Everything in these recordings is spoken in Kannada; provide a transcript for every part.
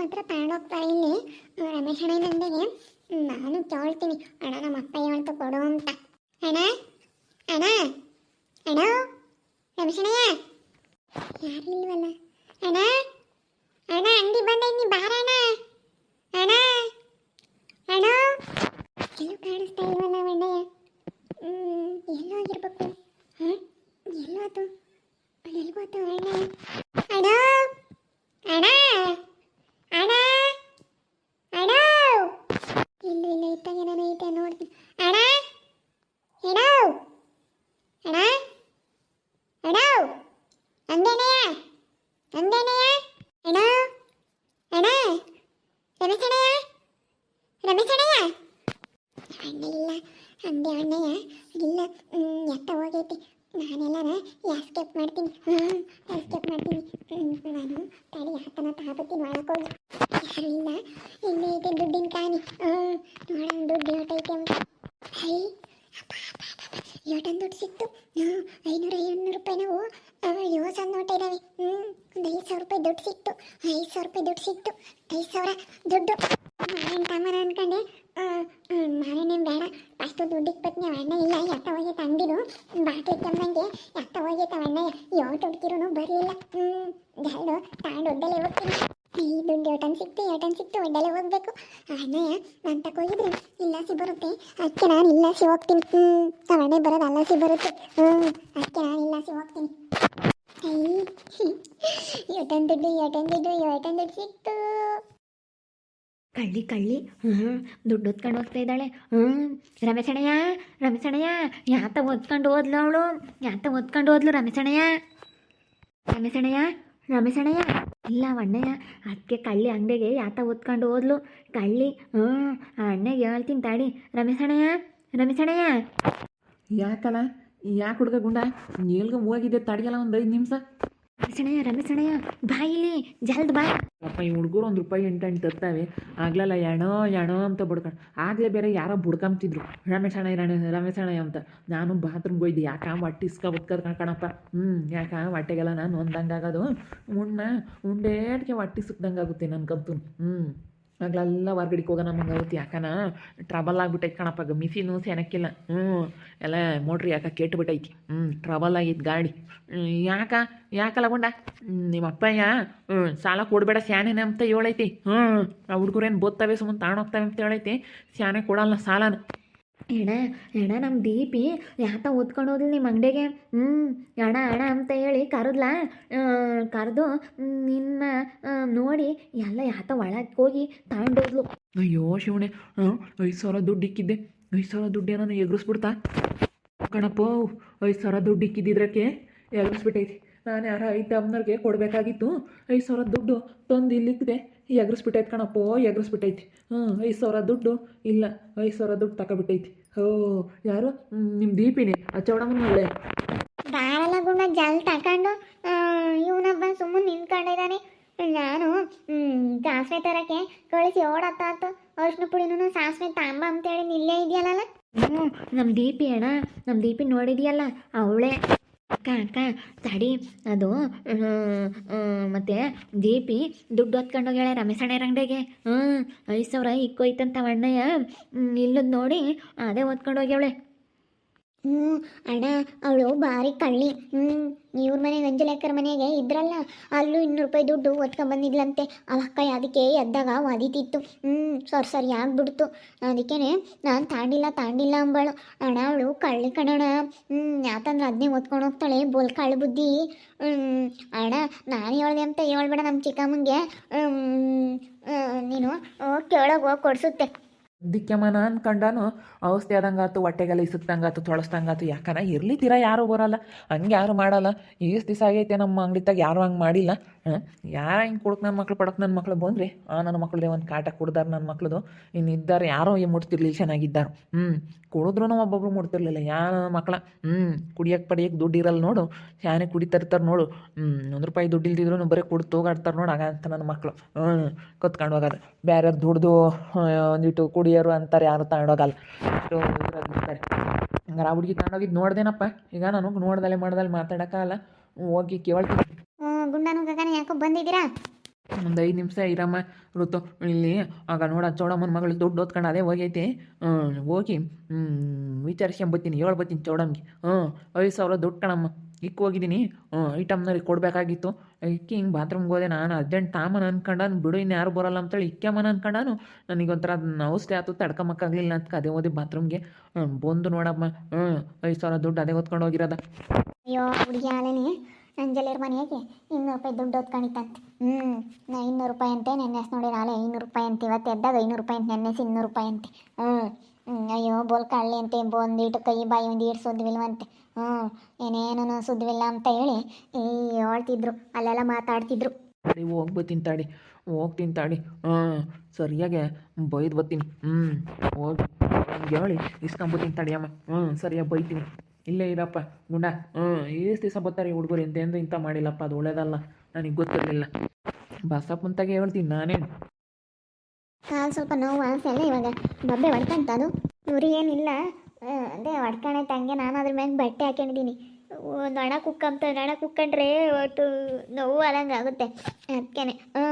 ಮಾತ್ರ ತಗೊಂಡೋಗ್ತಾರೆ ಇಲ್ಲಿ. ರಮೇಶ್ ಅಣ್ಣ ನಾನು ಕೇಳ್ತೀನಿ ಅಣ್ಣ ನಮ್ಮ ಅಪ್ಪ ಹೇಳ್ತು ಕೊಡು ಅಂತ. ಅಣ್ಣ ಅಣ್ಣ ಅಣ್ಣ, ರಮೇಶ್ ಅಣ್ಣಯ್ಯ ಯಾರು ಇಲ್ವಲ್ಲ ಅಣ್ಣ ಅಣ್ಣ, ಅಂಗಡಿ ಬಂದ ನೀ ಬಾರಣ್ಣ ಅಣ್ಣ ಅಣ್ಣ ಎಲ್ಲೂ ಕಾಣಿಸ್ತಾ ಇಲ್ವಲ್ಲ ಅಣ್ಣಯ್ಯ ಹ್ಮ್, ಎಲ್ಲೋ ಆಗಿರ್ಬೇಕು ಹಾಂ ಎಲ್ಲೋ ಅದು ಎಲ್ಗೋತು ಅಣ್ಣ ಅಣ್ಣ ಅಣ್ಣ ಅಣ್ಣ ಅಣ್ಣ ಇಲ್ಲ ಇಲ್ಲ ಇತ್ತಾಗ ನಾನು ಐತೆ ನೋಡ್ತೀನಿ ಅಣ್ಣ ಅಣ್ಣ ಅಣ್ಣ ಅಣ್ಣ ಅಂದೇನಯ್ಯ ಅಂದೇನಯ್ಯ ಅಣ್ಣ ಅಣ್ಣ ರಮೇಶ್ ಅಣ್ಣಯ್ಯ ರಮೇಶ್ ಅಣ್ಣಯ್ಯ ಅಂದೆ ಅಣ್ಣಯ್ಯ, ಇಲ್ಲ ಎತ್ತ ಹೋಗೈತಿ. ನಾನೆಲ್ಲನ ಎಸ್ಕೇಪ್ ಮಾಡ್ತೀನಿ. ಹ್ಞೂ ಎಸ್ಕೇಪ್ ಮಾಡ್ತೀನಿ. ನಾನು ತಡಿ, ಆತನ ತಾಬತ್ತೀನಿ ಒಳಕೋಗಿ ಯಾರಿಲ್ಲ ಇಲ್ಲ ಐತೆ ದುಡ್ಡಿನ ಕಾಣಿ. ಹ್ಞೂ ನೋಡೋಣ ದುಡ್ಡು ಏಟೈತೆ ಅಂತ. ಹೈ ಏಟನ್ ದುಡ್ಡು ಸಿಕ್ತು ಹ್ಞೂ ಐನೂರು ಐನೂರು ರೂಪಾಯಿ ನಾವು ಏಳು ಸಾವಿರ ನೋಟ ಇದ್ದಾವೆ ಹ್ಞೂ ಒಂದು ಐದು ಸಾವಿರ ರೂಪಾಯಿ ದುಡ್ಡು ಸಿಕ್ತು ಐದು ಸಾವಿರ ರೂಪಾಯಿ ದುಡ್ಡು ಸಿಕ್ತು ಐದು ಸಾವಿರ ದುಡ್ಡು ಮಾರೇನು ತಾಮನ ಅನ್ಕೊಂಡೆ ಮಾರೇನೇನು ಬೇಡ ಅಷ್ಟು ದುಡ್ಡಿಗೆ ಪತ್ನಿ ಅಣ್ಣ ಇಲ್ಲ, ಎತ್ತ ಹೋಗೈತೆ ಅಂಗಡಿದು ಬಾಟ್ಲಿ ಕೆಮ್ಮಂಗೆ ಎತ್ತ ಹೋಗೈತೆ ಅಣ್ಣ. ಯಾವ ದುಡ್ಕಿರೂ ಬರಲಿಲ್ಲ. ಹ್ಞೂ ಎರಡು ತಾಂಡು ಒಡ್ಡಲೆ ಹೋಗ್ತೀನಿ. ಈ ದುಡ್ಡು ಏಟನ್ ಸಿಕ್ತು ಏಟನ್ ಸಿಕ್ತು, ಒಡ್ಡಲೆ ಹೋಗ್ಬೇಕು. ಅಣ್ಣಯ್ಯ ನಾನು ತಗೋಗಿದ್ರೆ ಇಲ್ಲಾಸಿ ಬರುತ್ತೆ. ಅದಕ್ಕೆ ನಾನು ಇಲ್ಲಾಸಿ ಹೋಗ್ತೀನಿ. ಹ್ಞೂ ಅವಣ್ಣೆ ಬರೋದು ಅಲ್ಲಾಸಿ ಬರುತ್ತೆ. ಹ್ಞೂ ಅದಕ್ಕೆ ನಾನು ಇಲ್ಲಾಸಿ ಹೋಗ್ತೀನಿ. ಏಟನ್ ದುಡ್ಡು ಏಟನ್ ದುಡ್ಡು ಏಟನ್ ದುಡ್ಡು ಸಿಕ್ತು. ಕಳ್ಳಿ ಕಳ್ಳಿ. ಹ್ಞೂ ದುಡ್ಡು ಹೊತ್ಕೊಂಡು ಹೋಗ್ತಾ ಇದ್ದಾಳೆ. ಹ್ಞೂ ರಮೇಶಣಯ್ಯ ರಮೇಶಣಯ್ಯ ಯಾತ ಓದ್ಕೊಂಡು ಓದ್ಲು ಅವಳು? ಯಾತ ಓದ್ಕೊಂಡು ಹೋದ್ಲು ರಮೇಶಣಯ್ಯ ರಮೇಶಣಯ್ಯ ರಮೇಶಣಯ್ಯ ಇಲ್ಲ ಅಣ್ಣಯ್ಯ ಅದಕ್ಕೆ ಕಳ್ಳಿ ಅಂಗಡಿಗೆ ಯಾತ ಓದ್ಕೊಂಡು ಹೋದ್ಲು. ಕಳ್ಳಿ ಹ್ಞೂ ಆ ಅಣ್ಣಗೆ ಹೇಳ್ತೀನಿ ತಾಡಿ ರಮೇಶಣಯ್ಯ ರಮೇಶಣಯ್ಯ ಯಾಕಲ್ಲ ಯಾಕೆ ಹುಡುಗ ಗುಂಡ? ಎಲ್ಗ ಹೋಗಿದ್ದೆ ತಡಿಯಲ್ಲ ಒಂದು ಐದು ನಿಮಿಷ. ರಮೇಶಣ್ಣಯ್ಯ ರಮೇಶಣ್ಣಯ್ಯ ಬಾಯಿಲಿ ಜಲ್ದ್ ಬಾ. ಅಪ್ಪ, ಈ ಹುಡುಗರು ಒಂದು ರೂಪಾಯಿ ಎಂಟು ಎಂಟು ತರ್ತಾವೆ. ಆಗ್ಲಲ್ಲ ಎಣೋ ಎಣೋ ಅಂತ ಬಡ್ಕೊಂಡು ಆಗಲೇ ಬೇರೆ ಯಾರೋ ಬುಡ್ಕೊಂತಿದ್ರು ರಮೇಶಣ್ಣ ರಣ ರಮೇಶ್ ಅಣ್ಣ ಅಂತ. ನಾನು ಬಾತ್ರೂಮ್ ಹೋಯ್ದು. ಯಾಕೆ ಹೊಟ್ಟೆ ಇಸ್ಕ ಬದ್ಕದ್ ಕಣಪ್ಪ. ಹ್ಞೂ ಯಾಕೆ ಹೊಟ್ಟೆಗೆಲ್ಲ ನಾನು ಒಂದಂಗೆ ಉಣ್ಣ, ಉಂಡೇಟ್ಗೆ ಹೊಟ್ಟೆ ಸುಕ್ದಂಗೆ ಆಗುತ್ತೆ ನನ್ಗಂತೂ ಹ್ಞೂ ಆಗ್ಲೆಲ್ಲ ಹೊರ್ಗಡೆಗೆ ಹೋಗೋಣ ನಮಗೆ ಯಾಕನ ಟ್ರಬಲ್ ಆಗ್ಬಿಟ್ಟೈತೆ ಕಣಪ್ಪ ಮಿಸಿನೂ ಸೆನಕ್ಕಿಲ್ಲ ಹ್ಞೂ, ಎಲ್ಲ ಮೋಟ್ರಿ ಯಾಕೆ ಕೆಟ್ಟುಬಿಟ್ಟೈತಿ ಹ್ಞೂ ಟ್ರಬಲ್ ಆಗೈತೆ ಗಾಡಿ. ಯಾಕ ಯಾಕಲ್ಲ ಗುಂಡ? ನಿಮ್ಮ ಅಪ್ಪಯ್ಯ, ಹ್ಞೂ, ಸಾಲ ಕೊಡಬೇಡ, ಸ್ಯಾನೇನೆ ಅಂತ ಹೇಳೈತಿ. ಹ್ಞೂ, ಆ ಹುಡುಗರೇನು ಬೋತ್ತವೆ ಸುಮ್ಮನೆ ತಾಣೋಗ್ತವೆ ಅಂತ ಹೇಳೈತಿ. ಸ್ಯಾನೆ ಕೊಡಲ್ಲ ಸಾಲನ. ಎಣ ಎಣ ನಮ್ಮ ದೀಪಿ, ಯಾತ ಓದ್ಕೊಂಡು ಹೋದ್ಲು ನಿಮ್ಮ ಅಂಗಡಿಗೆ? ಹ್ಞೂ ಅಣ ಅಣ ಅಂತ ಹೇಳಿ ಕರೆದ್ಲ? ಕರೆದು ನಿನ್ನ ನೋಡಿ ಎಲ್ಲ ಯಾತ ಒಳಗೆ ಹೋಗಿ ತಗೊಂಡೋದ್ಲು ಅಯ್ಯೋ ಶಿವಣೆ ಐದು ಸಾವಿರ ದುಡ್ಡು ಇಕ್ಕಿದ್ದೆ. ಐದು ಸಾವಿರ ದುಡ್ಡು ಏನೋ ಎಗ್ರಿಸ್ಬಿಡ್ತಾ? ಕಣಪ್ಪ ಐದು ಸಾವಿರ ದುಡ್ಡು ಇಕ್ಕಿದ್ದಿದ್ರಕ್ಕೆ ಎಗ್ರಿಸ್ಬಿಟ್ಟೈತಿ. ನಾನು ಯಾರು ಐದು ಅಮ್ಮನವ್ರಿಗೆ ಕೊಡಬೇಕಾಗಿತ್ತು. ಐದು ಸಾವಿರ ದುಡ್ಡು ತಂದು ಇಲ್ಲಿಕ್ಕಿದೆ ಎಗ್ರಿಸ್ಬಿಟ್ಟೈತೆ ಕಣಪ್ಪ ಎಗ್ರಿಸ್ಬಿಟ್ಟೈತಿ. ಹ್ಞೂ ಐದು ಸಾವಿರ ದುಡ್ಡು. ಇಲ್ಲ ಐದು ಸಾವಿರ ದುಡ್ಡು ತಗೊಬಿಟ್ಟೈತಿ ಓ ಯಾರು? ನಿಮ್ಮ ದೀಪಿನಿ. ಆ ಚೌಡಮ್ಮನ ಒಳ್ಳೆ. ಬಾರಲ್ಲ ಗುಣ ಜಲ್ ತಕೊಂಡು ಇವನೊಬ್ಬ ಸುಮ್ಮನೆ ನಿಂತ್ಕೊಂಡಿದ್ದಾನೆ. ನಾನು ಸಾಸಿವೆ ಸಾಸ್ವೆ ತರಕ್ಕೆ ಕಳಿಸಿ ಓಡತ್ತಾತು ಅರ್ಶಿನ ಪುಡಿನೂ ಸಾಸಿವೆ ತಾಂಬ ಅಂತೇಳಿ ನಿಲ್ಲೇ ಇದೆಯಲ್ಲ ಹ್ಞೂ ನಮ್ಮ ದೀಪಿ ಅಣ್ಣ ನಮ್ಮ ದೀಪಿ ನೋಡಿದೆಯಲ್ಲ ಅವಳೇ. ಅಕ್ಕ ತಡಿ. ಅದು ಮತ್ತು ಜಿ ಪಿ ದುಡ್ಡು ಹೊತ್ಕೊಂಡು ಹೋಗ್ಯಾಳೆ ರಮೇಶಣ್ಣರ ಅಂಗಡಿಗೆ. ಹ್ಞೂ ಐದು ಸಾವಿರ ಇಕ್ಕೋಯ್ತಂತ ಅಣ್ಣಯ್ಯ. ಇಲ್ಲದ ನೋಡಿ, ಅದೇ ಹೊತ್ಕೊಂಡು ಹೋಗ್ಯಾವಳೆ ಹ್ಞೂ ಅಣ್ಣ, ಅವಳು ಭಾರಿ ಕಳ್ಳಿ. ಹ್ಞೂ ಇವ್ರ ಮನೆಗೆ ಅಂಜಲೇಕರ ಮನೆಗೆ ಇದ್ರಲ್ಲ, ಅಲ್ಲೂ ಇನ್ನೂರು ರೂಪಾಯಿ ದುಡ್ಡು ಒತ್ಕೊಂಬಂದಿದ್ಲಂತೆ. ಅಕ್ಕ ಅದಕ್ಕೆ ಎದ್ದಾಗ ಒದಿತಿತ್ತು. ಹ್ಞೂ ಸರಿ ಸರಿ ಆಗ್ಬಿಡ್ತು. ಅದಕ್ಕೆ ನಾನು ತಾಂಡಿಲ್ಲ ತಾಂಡಿಲ್ಲ ಅಂಬಳು. ಅಣ್ಣ, ಅವಳು ಕಳ್ಳಿ ಕಣಣ ಹ್ಞೂ ಯಾತಂದ್ರೆ ಅದನ್ನೇ ಒತ್ಕೊಂಡು ಹೋಗ್ತಾಳೆ, ಬೋಲ್ ಕಳ್ಳು ಬುದ್ಧಿ. ಅಣ್ಣ, ನಾನು ಹೇಳ್ದೆ ಅಂತ ಹೇಳ್ಬೇಡ ನಮ್ಮ ಚಿಕ್ಕಮ್ಮಂಗೆ. ನೀನು ಕೇಳೋಗಿ ಹೋಗಿ ಕೊಡ್ಸುತ್ತೆ. ದಿಕ್ಕೆಮನ ಅನ್ಕಂಡಾನು ಔಷಧಿ ಆದಂಗಾತು, ಹೊಟ್ಟೆಗೆಲ್ಲ ಇಸುತ್ತಂಗಾತು ತೊಳಸ್ದಂಗಾತು, ಯಾಕನ ಇರ್ಲಿ ತೀರ ಯಾರು ಬರೋಲ್ಲ, ಹಂಗೆ ಯಾರು ಮಾಡಲ್ಲ, ಈಸ್ ದಿವಸ ಆಗೈತೆ ನಮ್ಮ ಅಂಗಡಿತಾಗ ಯಾರು ಹಂಗೆ ಮಾಡಿಲ್ಲ. ಯಾರ ಹಿಂಗೆ ಕೊಡಕ್ಕೆ ನನ್ನ ಮಕ್ಳು ಪಡಕ್ಕೆ ನನ್ನ ಮಕ್ಳು ಬಂದ್ರಿ, ಆ ನನ್ನ ಮಕ್ಳದೇ ಒಂದು ಕಾಟ ಕುಡ್ದಾರ ನನ್ನ ಮಕ್ಳದು. ಇನ್ನು ಇದ್ದಾರೆ ಯಾರೋ ಏನು ಮುಡ್ತಿರ್ಲಿಲ್ಲ ಚೆನ್ನಾಗಿದ್ದಾರೆ. ಹ್ಞೂ ಕುಡಿದ್ರೂ ಒಬ್ಬೊಬ್ರು ಮುಡ್ತಿರ್ಲಿಲ್ಲ ಯಾರ ಮಕ್ಳ. ಹ್ಞೂ ಕುಡಿಯೋಕೆ ಪಡಿಯಕ್ಕೆ ದುಡ್ಡು ಇರಲ್ಲ ನೋಡು. ಶಾನೆ ಕುಡಿತಿರ್ತಾರೆ ನೋಡು. ಹ್ಞೂ ಒಂದು ರೂಪಾಯಿ ದುಡ್ಡು ಇಲ್ದಿದ್ರು ಬರೀ ಕುಡ್ದು ತೋಗಾಡ್ತಾರೆ ನೋಡು ಅಂತ ನನ್ನ ಮಕ್ಳು. ಹ್ಞೂ ಕತ್ಕೊಂಡು ಹೋಗೋದು ಬೇರೆ ದುಡ್ದು ಒಂದಿಟ್ಟು ಕುಡಿಯೋರು ಅಂತಾರೆ, ಯಾರು ತಗೊಂಡೋಗಲ್ಲ ಇದ್ರಾಗಿರ್ತಾರೆ ಹಂಗಾರೆ ಆ ಹುಡುಗಿ ತಗೊಂಡೋಗಿದ್ದು ನೋಡ್ದೇನಪ್ಪ? ಈಗ ನನಗೆ ನೋಡ್ದಲ್ಲೇ ಮಾಡ್ದಲ್ಲಿ ಮಾತಾಡೋಕ್ಕಾಗಲ್ಲ ಹೋಗಿ ಕೇಳ್ತೀನಿ. ಗುಂಡನು ಗಗನ ಯಾಕೋ ಬಂದಿದ್ದೀರಾ? ಒಂದು ಐದು ನಿಮಿಷ ಇರಮ್ಮ ಋತು. ಇಲ್ಲಿ ಆಗ ನೋಡ ಚೌಡಮ್ಮನ ಮಗಳು ದುಡ್ಡು ಓದ್ಕೊಂಡು ಅದೇ ಹೋಗೈತಿ. ಹ್ಞೂ ಹೋಗಿ ವಿಚಾರಿಸ್ಕೊಂಬತ್ತೀನಿ ಹೇಳ್ಬತ್ತೀನಿ ಚೌಡಮ್ಗೆ. ಹ್ಞೂ ಐದು ಸಾವಿರ ದುಡ್ಡು ಕಣಮ್ಮ. ಇಕ್ಕಿ ಹೋಗಿದ್ದೀನಿ. ಹ್ಞೂ ಐಟಮ್ನಲ್ಲಿ ಕೊಡಬೇಕಾಗಿತ್ತು. ಇಕ್ಕಿ ಹಿಂಗೆ ಬಾತ್ರೂಮ್ಗೆ ಹೋದೆ ನಾನು ಅರ್ಜೆಂಟ್ ತಾಮನ ಅನ್ಕೊಂಡಾನು ಬಿಡು ಇನ್ನು ಯಾರು ಬರೋಲ್ಲ ಅಂತೇಳಿ ಇಕ್ಕಮ್ಮನ ಅನ್ಕೊಂಡಾನು. ನನಗೊಂಥರ ಔಷಧಿ ಆಯ್ತು ತಡ್ಕೊಂಬಕ್ಕಾಗಲಿಲ್ಲ ಅಂತ ಅದೇ ಓದಿ ಬಾತ್ರೂಮ್ಗೆ ಹ್ಞೂ ಬಂದು ನೋಡಮ್ಮ. ಹ್ಞೂ ಐದು ಸಾವಿರ ದುಡ್ಡು ಅದೇ ಓದ್ಕೊಂಡು ಹೋಗಿರೋದ. ಅಯ್ಯೋ ಹುಡುಗಿ ಆಲೇನೆ ಅಂಜಲಿರ ಮನೆಗೆ ಇನ್ನೂರು ರೂಪಾಯಿ ದುಡ್ಡು ಹೊತ್ಕೊಂಡಿತ್ತಂತೆ. ಹ್ಞೂ ನಾ ಇನ್ನೂರು ರೂಪಾಯಿ ಅಂತೆ ನೆನ್ನೆಸ್ ನೋಡಿ ನಾಳೆ ಐನೂರು ರೂಪಾಯಿ ಅಂತ, ಇವತ್ತು ಎದ್ದಾಗ ಐನೂರು ರೂಪಾಯಿ ಅಂತ ನೆನ್ನೆಸ್ ಇನ್ನೂರು ರೂಪಾಯಿ ಅಂತೆ. ಹ್ಞೂ ಅಯ್ಯೋ, ಬೋಲ್ ಕಳ್ಳಿ ಅಂತೆ ಒಂದೀಟು ಕೈ, ಬಾಯಿ ಒಂದು ಈಟು ಸುದ್ದಿವಿಲ್ವಂತೆ ಹ್ಞೂ ಏನೇನು ಸುದ್ದಿವಿಲ್ಲ ಅಂತ ಹೇಳಿ ಈ ಹೇಳ್ತಿದ್ರು ಅಲ್ಲೆಲ್ಲ ಮಾತಾಡ್ತಿದ್ರು. ತಡಿ ಹೋಗ್ಬತ್ತೀನಿ ತಾಡಿ, ಹೋಗ್ತೀನಿ ತಾಡಿ. ಹಾಂ ಸರಿಯಾಗೆ ಬೈದು ಬರ್ತೀನಿ. ಹ್ಞೂ ಹೋಗಿ ಹೇಳಿ ಇಸ್ಕೊಂಬತ್ತೀನಿ ತಿಂತಾಡಿ ಅಮ್ಮ. ಹ್ಞೂ ಸರಿಯಾಗಿ ಬೈತೀನಿ. ಇಲ್ಲೇ ಇರಪ್ಪ, ಗುಂಡ. ಹ್ಞೂ ಎಷ್ಟು ದಿವಸ ಬರ್ತಾರೆ ಹುಡುಗರು ಎಂತೆಂದು ಇಂಥ ಮಾಡಿಲ್ಲಪ್ಪ, ಅದು ಒಳ್ಳೇದಲ್ಲ, ನನಗೆ ಗೊತ್ತಿರಲಿಲ್ಲ. ಬಸಪ್ಪಂತಾಗೆ ಹೇಳ್ತೀನಿ ನಾನೇನು ಸ್ವಲ್ಪ ನೋವು ಅನ್ಸಲ್ಲ ಇವಾಗ ಬಬ್ಬೆ ಹೊಡ್ಕಂತ ಅದು. ಏನಿಲ್ಲ ಅದೇ ಹೊಡ್ಕಣೈತೆ ಹಂಗೆ ನಾನು ಅದ್ರ ಮ್ಯಾಗ ಬಟ್ಟೆ ಹಾಕೊಂಡಿದ್ದೀನಿ. ಹಣ ಕುಕ್ಕಂತ ಹಣ ಕುಕ್ಕಂಡ್ರೆ ಒಟ್ಟು ನೋವು ಆದಂಗೆ ಆಗುತ್ತೆ. ಅದಕ್ಕೇನೆ ಹ್ಞೂ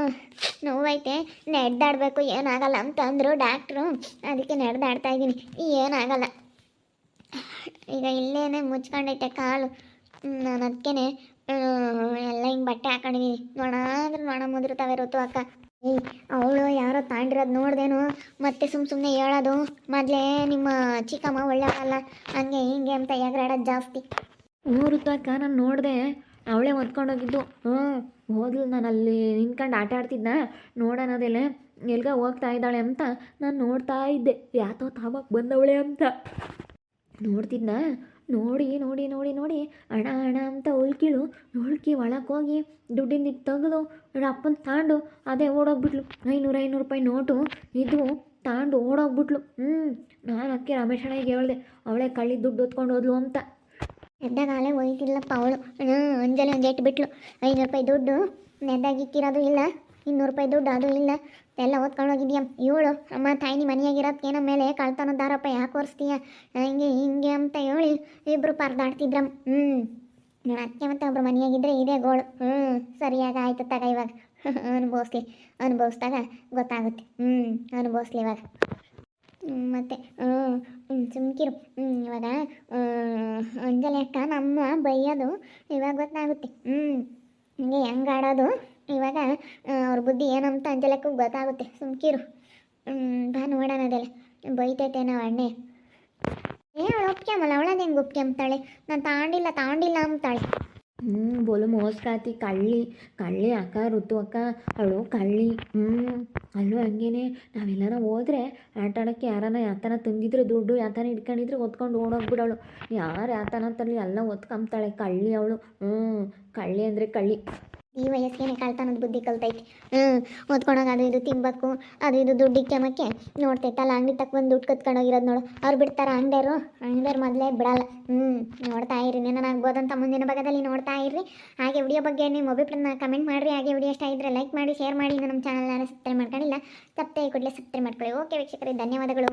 ನೋವೈತೆ ನಡೆದಾಡಬೇಕು, ಏನಾಗಲ್ಲ ಅಂತ ಅಂದರು ಡಾಕ್ಟ್ರು, ಅದಕ್ಕೆ ನಡೆದಾಡ್ತಾ ಇದ್ದೀನಿ, ಏನಾಗಲ್ಲ. ಈಗ ಇಲ್ಲೇನೆ ಮುಚ್ಕೊಂಡೈತೆ ಕಾಲು. ನಾನು ಅದಕ್ಕೇನೆ ಎಲ್ಲ ಹಿಂಗೆ ಬಟ್ಟೆ ಹಾಕೊಂಡಿದ್ದೀನಿ ನೋಣ ಅಂದ್ರೆ ನೋಣ ಮುದ್ರತಾವೆ ಋತು ಅಕ್ಕ. ಏಯ್, ಅವಳು ಯಾರೋ ತಾಂಡಿರೋದು ನೋಡ್ದೇನು, ಮತ್ತೆ ಸುಮ್ ಸುಮ್ಮನೆ ಹೇಳೋದು. ಮೊದಲೇ ನಿಮ್ಮ ಚಿಕ್ಕಮ್ಮ ಒಳ್ಳೆಯವಲ್ಲ ಹಂಗೆ ಹಿಂಗೆ ಅಂತ ಎಗರಾಡೋದು ಜಾಸ್ತಿ. ಋತು ಅಕ್ಕ, ನಾನು ನೋಡಿದೆ. ಅವಳೇ ಹೊತ್ಕೊಂಡೋಗಿದ್ದು ಹ್ಞೂ, ಹೋದ್ಲು ನಾನು ಅಲ್ಲಿ ನಿಂತ್ಕೊಂಡು ಆಟ ಆಡ್ತಿದ್ನ? ನೋಡೋಣದೆಲ್ಲ ಎಲ್ಗ ಹೋಗ್ತಾ ಇದ್ದಾಳೆ ಅಂತ ನಾನು ನೋಡ್ತಾ ಇದ್ದೆ. ಯಾತೋ ತಾವಾಗ ಬಂದವಳೆ ಅಂತ. ನೋಡ್ತಿದ್ನ? ನೋಡಿ ನೋಡಿ ನೋಡಿ ನೋಡಿ. ಹಣ ಹಣ ಅಂತ ಉಲ್ಕಿಳು ಉಳ್ಕಿ ಒಳಗೆ ಹೋಗಿ ದುಡ್ಡಿಂದ ತೆಗೆದು ಅಪ್ಪನ ತಾಂಡು ಅದೇ ಓಡೋಗ್ಬಿಟ್ಲು. ಐನೂರು ಐನೂರು ರೂಪಾಯಿ ನೋಟು ಇದು ತಾಂಡು ಓಡೋಗ್ಬಿಟ್ಲು. ಹ್ಞೂ ನಾನು ಅಕ್ಕಿ ರಮೇಶ್ ಅಣ್ಣಗೆ ಹೇಳ್ದೆ, ಅವಳೇ ಕಳ್ಳಿ ದುಡ್ಡು ಹೊತ್ಕೊಂಡು ಹೋದ್ಲು ಅಂತ. ಎದ್ದಾಗಾಲೇ ಒಯ್ತಿಲ್ಲಪ್ಪ ಅವಳು. ಹ್ಞೂ ಅಂಜಲಿ ಒಂದು ಎಟ್ಟು ಬಿಟ್ಲು. ಐನೂರು ರೂಪಾಯಿ ದುಡ್ಡು ನೆದ್ದಾಗಿಕ್ಕಿರೋದು ಇಲ್ಲ. ಇನ್ನೂರು ರೂಪಾಯಿ ದುಡ್ಡು ಅದು ಇಲ್ಲ ಎಲ್ಲ ಓದ್ಕೊಂಡು ಹೋಗಿದ್ಯಾ ಇವಳು ಅಮ್ಮ ತಾಯಿನಿ ಮನೆಯಾಗಿರೋದಕ್ಕೆ ಏನೋ ಮೇಲೆ ಕಳ್ತನ ದಾರಪ್ಪ ಯಾಕೆ ಓರಿಸ್ತೀಯ? ಹಂಗೆ ಹಿಂಗೆ ಅಂತ ಹೇಳಿ ಇಬ್ಬರು ಪರದಾಡ್ತಿದ್ರಮ್ಮ ಹ್ಞೂ ನನ್ನ ಅತ್ತೆ ಮತ್ತೆ ಒಬ್ರು ಮನೆಯಾಗಿದ್ದರೆ ಇದೇ ಗೋಳು. ಹ್ಞೂ ಸರಿಯಾಗಿ ಆಯ್ತು ತಗ ಇವಾಗ. ಅನುಭವಿಸ್ಲಿ. ಅನುಭವಿಸ್ದಾಗ ಗೊತ್ತಾಗುತ್ತೆ. ಹ್ಞೂ ಅನುಭವಿಸ್ಲಿ ಇವಾಗ. ಮತ್ತೆ ಸುಮ್ಕಿರು. ಇವಾಗ ಅಂಜಲಿ ಅಕ್ಕ ನಮ್ಮ ಬೈಯೋದು ಇವಾಗ ಗೊತ್ತಾಗುತ್ತೆ. ಹ್ಞೂ ಹಿಂಗೆ ಹೆಂಗೆ ಆಡೋದು ಇವಾಗ ಅವ್ರ ಬುದ್ಧಿ ಏನಂತ ಅಂಜಲಕ್ಕೂ ಗೊತ್ತಾಗುತ್ತೆ. ಸುಮ್ಕಿರು ಬಾ ನೋಡೋಣ ಅದೆಲ್ಲ. ಬೈತೈತೆ ನಾವು ಅಣ್ಣೆ. ಏ, ಅವಳು ಒಪ್ಕೊಂಬಲ್ಲ ಅವಳದ ಹೆಂಗೆ ಒಪ್ಕೊಂಬ್ತಾಳೆ ನಾನು ತಾಂಡಿಲ್ಲ ತಾಂಡಿಲ್ಲ ಅಂತಾಳೆ ಹ್ಞೂ ಬೋಲು ಮೋಸ್ಕಾತಿ ಕಳ್ಳಿ. ಕಳ್ಳಿ ಅಕ್ಕ, ಋತು ಅಕ್ಕ ಅವಳು ಕಳ್ಳಿ. ಹ್ಞೂ ಅಲ್ಲೂ ಹಂಗೇನೆ. ನಾವೆಲ್ಲಾರ ಹೋದ್ರೆ ಆಟ ಆಡೋಕ್ಕೆ ಯಾರನ್ನ ಯಾತನ ತುಂಬಿದ್ರು ದುಡ್ಡು ಯಾತನ ಇಟ್ಕೊಂಡಿದ್ರು ಹೊತ್ಕೊಂಡು ಓಡೋಗ್ಬಿಡವಳು ಯಾರು ಯಾತನ ತರಲಿ ಎಲ್ಲ ಹೊತ್ಕೊಂಬ್ತಾಳೆ ಕಳ್ಳಿ ಅವಳು. ಹ್ಞೂ ಕಳ್ಳಿ ಅಂದರೆ ಕಳ್ಳಿ. ಈ ವಯಸ್ಸಿಗೆ ಕಳ್ತನದ ಬುದ್ಧಿ ಕಲ್ತೈತಿ. ಹ್ಞೂ ಓದ್ಕೊಂಡೋಗಿ ಅದು ಇದು ತಿನ್ಬೇಕು ಅದು ಇದು ದುಡ್ಡು ಕೆಮಕ್ಕೆ ನೋಡ್ತೈತಲ್ಲ ಅಂಗಡಿ ತಕ್ಕ ಬಂದು ದುಡ್ಡು ಕತ್ಕೊಂಡೋಗಿರೋದು ನೋಡು. ಅವ್ರು ಬಿಡ್ತಾರೆ ಅಂಗಡಿಯರು? ಅಂಗಡಿಯವ್ರು ಮೊದಲೇ ಬಿಡಲ್ಲ. ಹ್ಞೂ ನೋಡ್ತಾ ಇರಿ. ಅಂತ ಮುಂದಿನ ಭಾಗದಲ್ಲಿ ನೋಡ್ತಾ ಇರ್ರಿ. ಹಾಗೆ ವಿಡಿಯೋ ಬಗ್ಗೆ ನಿಮ್ಮ ಅಭಿಪ್ರಾಯನ ಕಮೆಂಟ್ ಮಾಡಿರಿ. ಹಾಗೆ ವಿಡಿಯೋ ಇಷ್ಟ ಇದ್ದರೆ ಲೈಕ್ ಮಾಡಿ ಶೇರ್ ಮಾಡಿ. ನಮ್ಮ ಚಾನಲ್ನ ಸಬ್ಸ್ಕ್ರೈಬ್ ಮಾಡ್ಕೊಂಡಿಲ್ಲ ತಪ್ಪೇ ಕೂಡಲೇ ಸಬ್ಸ್ಕ್ರೈಬ್ ಮಾಡ್ಕೊಳ್ಳಿ. ಓಕೆ, ವೀಕ್ಷಕರೇ, ಧನ್ಯವಾದಗಳು.